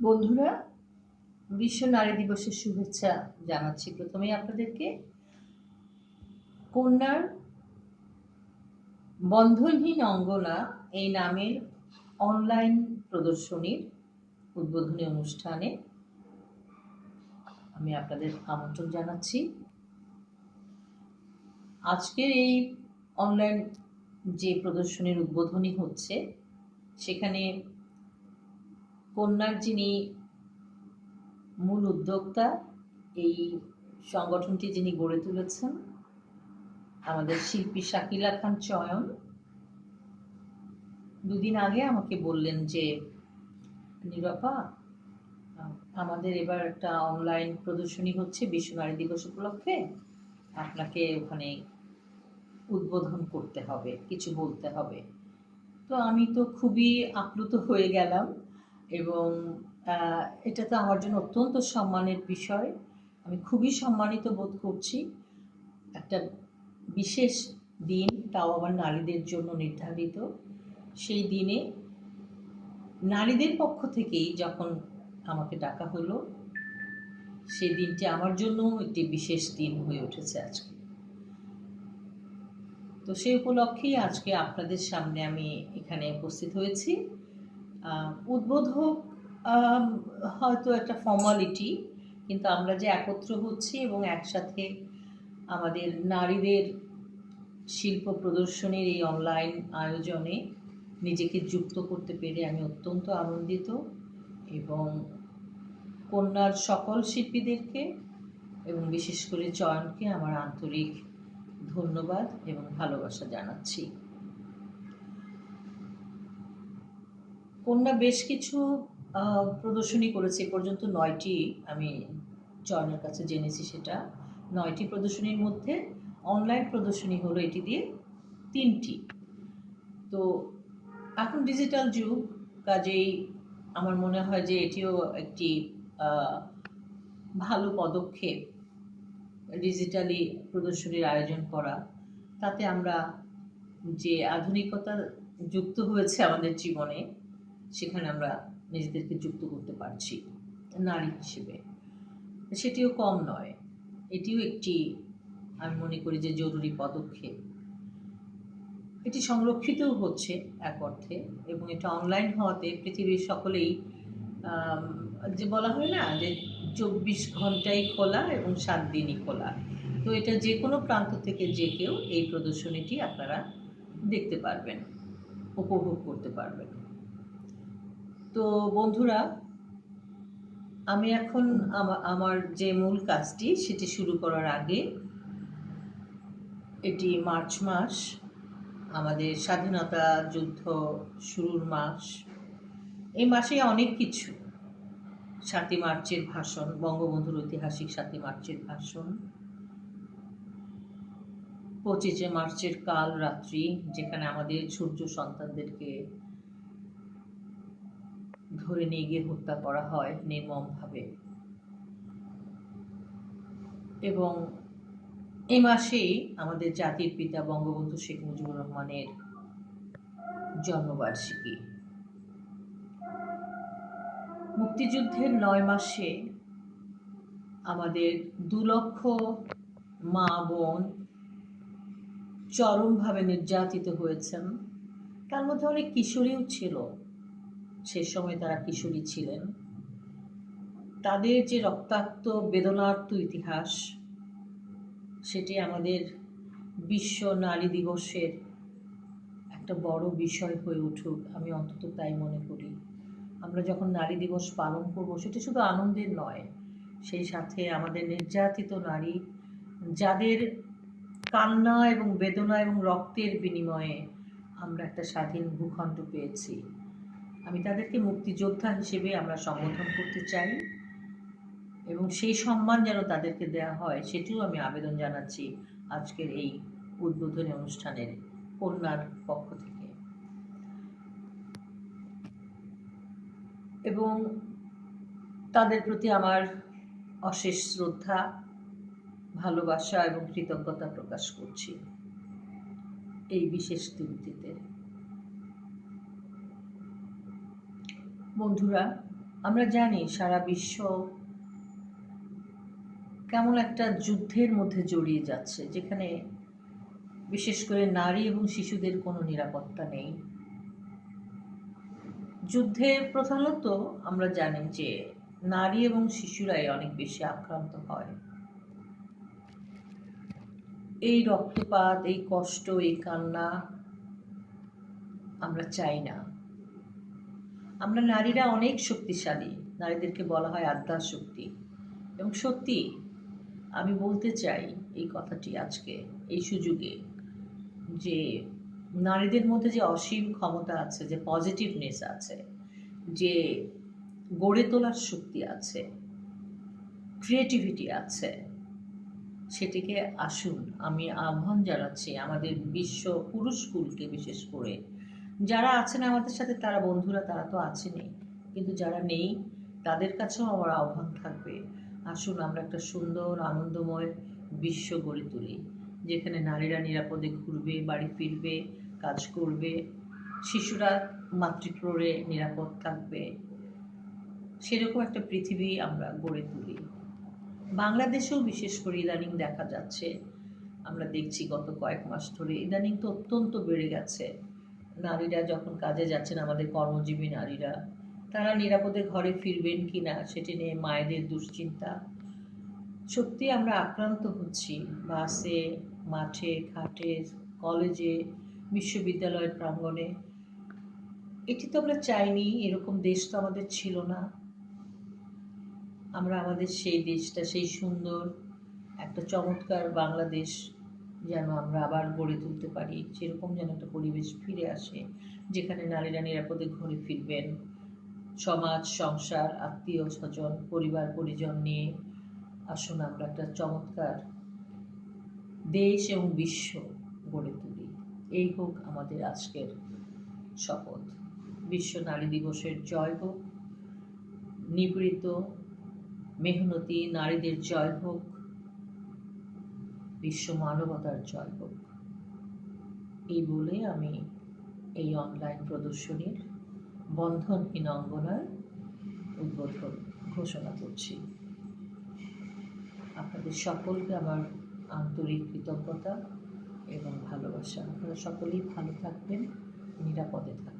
বন্ধুরা, বিশ্ব নারী দিবসের শুভেচ্ছা জানাচ্ছি প্রথমেই আপনাদেরকে। কন্যার বন্ধনহীন অঙ্গনা এই নামের অনলাইন প্রদর্শনীর উদ্বোধনী অনুষ্ঠানে আমি আপনাদের আমন্ত্রণ জানাচ্ছি। আজকের এই অনলাইন যে প্রদর্শনীর উদ্বোধনী হচ্ছে, সেখানে কন্যার যিনি মূল উদ্যোক্তা, এই সংগঠনটি যিনি গড়ে তুলেছেন, আমাদের শিল্পী শাকিলা খান চয়ন। দুদিন আগে আমাকে বললেন যে, নিরপা, আমাদের এবার একটা অনলাইন প্রদর্শনী হচ্ছে বিশ্ব নারী দিবস উপলক্ষে। আপনাকে ওখানে উদ্বোধন করতে হবে, কিছু বলতে হবে। তো আমি তো খুবই আপ্লুত হয়ে গেলাম। এবং এটা তো আমার জন্য অত্যন্ত সম্মানের বিষয়। আমি খুবই সম্মানিত বোধ করছি। একটা বিশেষ দিন তাও আবার নারীদের জন্য নির্ধারিত। সেই দিনে নারীদের পক্ষ থেকেই যখন আমাকে ডাকা হলো, সেই দিনটি আমার জন্য একটি বিশেষ দিন হয়ে উঠেছে আজকে। তো সেই উপলক্ষেই আজকে আপনাদের সামনে আমি এখানে উপস্থিত হয়েছি। উদ্বোধক হয়তো একটা ফর্মালিটি কিন্তু আমরা যে একত্র হচ্ছি এবং একসাথে আমাদের নারীদের শিল্প প্রদর্শনীর এই অনলাইন আয়োজনে নিজেকে যুক্ত করতে পেরে আমি অত্যন্ত আনন্দিত এবং কন্যার সকল শিল্পীদেরকে এবং বিশেষ করে চয়নকে আমার আন্তরিক ধন্যবাদ এবং ভালোবাসা জানাচ্ছি। কন্যা বেশ কিছু প্রদর্শনী করেছে। পর্যন্ত নয়টি আমি চয়নের কাছে জেনেছি সেটা। নয়টি প্রদর্শনীর মধ্যে অনলাইন প্রদর্শনী হলো এটি দিয়ে তিনটি। তো এখন ডিজিটাল যুগ, কাজেই আমার মনে হয় যে এটিও একটি ভালো পদক্ষেপ ডিজিটালি প্রদর্শনীর আয়োজন করা। তাতে আমরা যে আধুনিকতা যুক্ত হয়েছে আমাদের জীবনে সেখানে আমরা নিজেদেরকে যুক্ত করতে পারছি নারী হিসেবে। সেটিও কম নয়। এটিও একটি, আমি মনে করি যে জরুরি পদক্ষেপ। এটি সংরক্ষিতও হচ্ছে এক অর্থে এবং এটা অনলাইন হওয়াতে পৃথিবীর সকলেই যে বলা হয় না যে চব্বিশ ঘন্টাই খোলা এবং সাত দিনই খোলা। তো এটা যে কোনো প্রান্ত থেকে যে কেউ এই প্রদর্শনীটি আপনারা দেখতে পারবেন, উপভোগ করতে পারবেন। তো বন্ধুরা, আমি এখন আমার যে মূল কাজটি সেটি শুরু করার আগে, এটি মার্চ মাস, আমাদের স্বাধীনতা যুদ্ধ শুরুর মাস। এই মাসে অনেক কিছু। সাতই মার্চের ভাষণ, বঙ্গবন্ধুর ঐতিহাসিক সাতই মার্চের ভাষণ। পঁচিশে মার্চের কাল রাত্রি, যেখানে আমাদের সূর্য সন্তানদেরকে ধরে নিয়ে গিয়ে হত্যা করা হয় নির্মমভাবে। এবং এই মাসেই আমাদের জাতির পিতা বঙ্গবন্ধু শেখ মুজিবুর রহমানের জন্মবার্ষিকী। মুক্তিযুদ্ধের নয় মাসে আমাদের দু লক্ষ মা বোন চরমভাবে নির্যাতিত হয়েছেন। তার মধ্যে অনেক কিশোরীও ছিল। সে সময় তারা কিশোরী ছিলেন। তাদের যে রক্তাক্ত, বেদনার্ত ইতিহাস, সেটি আমাদের বিশ্ব নারী দিবসের একটা বড় বিষয় হয়ে উঠুক, আমি অন্তত তাই মনে করি। আমরা যখন নারী দিবস পালন করব, সেটা শুধু আনন্দের নয়, সেই সাথে আমাদের নির্যাতিত নারী, যাদের কান্না এবং বেদনা এবং রক্তের বিনিময়ে আমরা একটা স্বাধীন ভূখণ্ড পেয়েছি। আমি তাদেরকে মুক্তিযোদ্ধা হিসেবে আমরা সম্বোধন করতে চাই। এবং সেই সম্মান যেন তাদেরকে দেওয়া হয়, সেটিও আমি আবেদন জানাচ্ছি আজকের এই উদ্বোধনী অনুষ্ঠানের কন্যার পক্ষ থেকে। এবং তাদের প্রতি আমার অশেষ শ্রদ্ধা, ভালোবাসা এবং কৃতজ্ঞতা প্রকাশ করছি এই বিশেষ দিনটিতে। বন্ধুরা, আমরা জানি সারা বিশ্ব কেমন একটা যুদ্ধের মধ্যে জড়িয়ে যাচ্ছে, যেখানে বিশেষ করে নারী এবং শিশুদের কোনো নিরাপত্তা নেই। যুদ্ধে প্রধানত আমরা জানি যে নারী এবং শিশুরাই অনেক বেশি আক্রান্ত হয়। এই রক্তপাত, এই কষ্ট, এই কান্না আমরা চাই না। আমরা নারীরা অনেক শক্তিশালী। নারীদেরকে বলা হয় আদ্যা শক্তি। এবং সত্যি, আমি বলতে চাই এই কথাটি আজকে, এই সুযোগে যে নারীদের মধ্যে যে অসীম ক্ষমতা আছে, যে পজিটিভনেস আছে, যে গড়ে তোলার শক্তি আছে ক্রিয়েটিভিটি আছে, সেটিকে আসুন, আমি আহ্বান জানাচ্ছি আমাদের বিশ্ব পুরুষ স্কুলকে বিশেষ করে যারা আছেন আমাদের সাথে, তারা বন্ধুরা, তারা তো আছেনই। কিন্তু যারা নেই, তাদের কাছেও আমার আহ্বান থাকবে। আসুন, আমরা একটা সুন্দর, আনন্দময় বিশ্ব গড়ে তুলি, যেখানে নারীরা নিরাপদে ঘুরবে, বাড়ি ফিরবে, কাজ করবে, শিশুরা মাতৃক্রোড়ে নিরাপদ থাকবে। সেরকম একটা পৃথিবী আমরা গড়ে তুলি। বাংলাদেশেও বিশেষ করে ইদানিং দেখা যাচ্ছে, আমরা দেখছি গত কয়েক মাস ধরে, ইদানিং তো অত্যন্ত বেড়ে গেছে। নারীরা যখন কাজে যাচ্ছেন, আমাদের কর্মজীবী নারীরা, তারা নিরাপদে ঘরে ফিরবেন কি না, সেটি নিয়ে মায়েদের দুশ্চিন্তা। সত্যি আমরা আক্রান্ত হচ্ছি। বাসে, মাঠে, ঘাটে, কলেজে, বিশ্ববিদ্যালয়ের প্রাঙ্গণে। এটি তো আমরা চাইনি, এরকম দেশ তো আমাদের ছিল না। আমরা আমাদের সেই দেশটা, সেই সুন্দর, একটা চমৎকার বাংলাদেশ যেন আমরা আবার গড়ে তুলতে পারি। সেরকম যেন একটা পরিবেশ ফিরে আসে, যেখানে নারীরা নিরাপদে ঘরে ফিরবেন। সমাজ, সংসার, আত্মীয়, স্বজন, পরিবার, পরিজন নিয়ে আসুন আমরা একটা চমৎকার দেশ এবং বিশ্ব গড়ে তুলি। এই হোক আমাদের আজকের শপথ। বিশ্ব নারী দিবসের জয় হোক, নিবৃত, মেহনতি নারীদের জয় হোক। বিশ্ব মানবতার জয় হোক। এই বলে আমি এই অনলাইন প্রদর্শনীর বন্ধনহীন অঙ্গনার উদ্বোধন ঘোষণা করছি। আপনাদের সকলকে আমার আন্তরিক কৃতজ্ঞতা এবং ভালোবাসা। আপনারা সকলেই ভালো থাকবেন, নিরাপদে থাকবেন।